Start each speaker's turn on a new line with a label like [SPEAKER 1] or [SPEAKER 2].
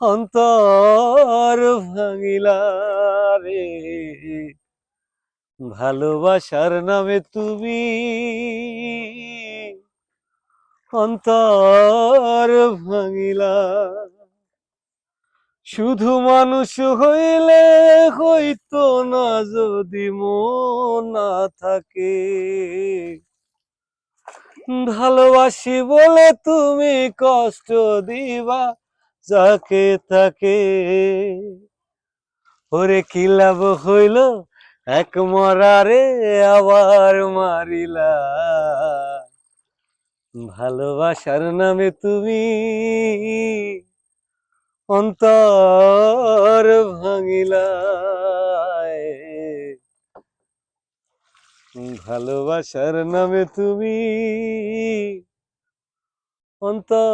[SPEAKER 1] অন্তর ভাঙিলা রে। ভালোবাসার নামে তুমি অন্তর ভাঙিলা। শুধু মানুষ হইলে হইতো না যদি মন না থাকে। ভালোবাসি বলে তুমি কষ্ট দিবা যাকে তাকে ওরে কি লাভ হইল? এক মরারে আবার মারিলা। ভালোবাসার নামে তুমি অন্তর ভাঙিলা। ভালোবাসার নামে তুমি অন্তর